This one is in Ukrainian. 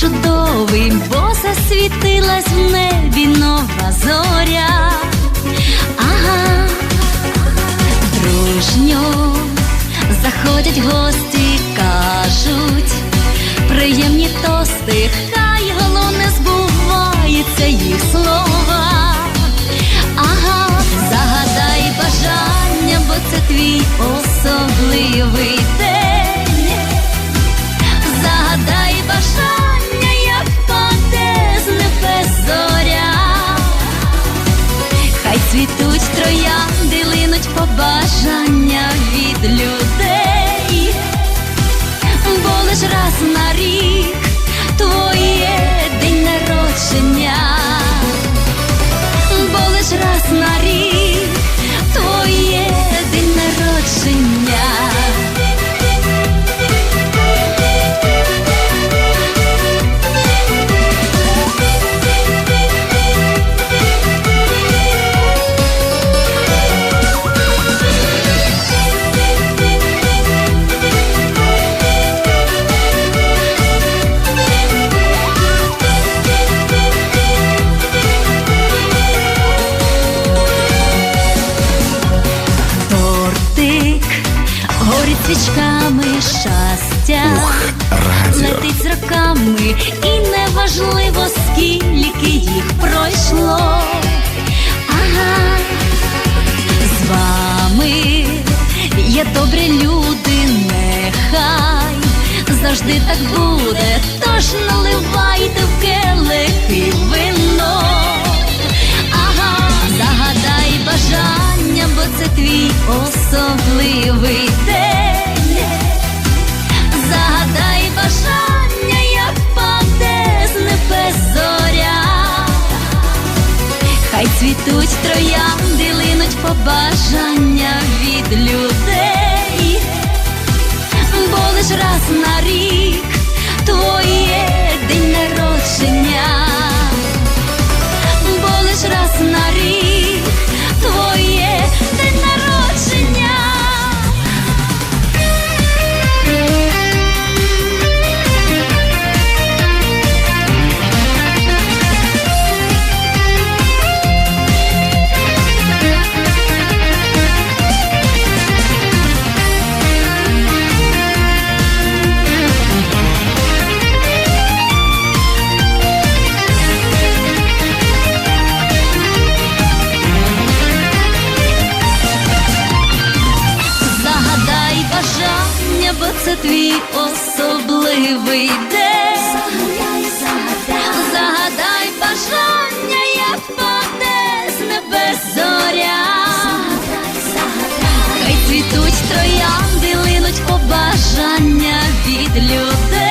чудовий, бо засвітилась в небі нова зоря. Ага, дружньо заходять гості, кажуть, приємні тости, цвітуть троянди, линуть побажання від людей, бо лиш раз на рік твоє день народження, бо лиш раз на рік свічками щастя, летить з роками, і неважливо, скільки їх пройшло. Ага, з вами є добрі люди, нехай завжди так буде, тож наливайте в келихи вино. Ага, загадай бажання, бо це твій особливий день. Троянди, линуть побажання від людей, бо лиш раз на це твій особливий день. Загадай бажання, як впаде з небес зоря. Хай цвітуть троянди, линуть побажання від людей.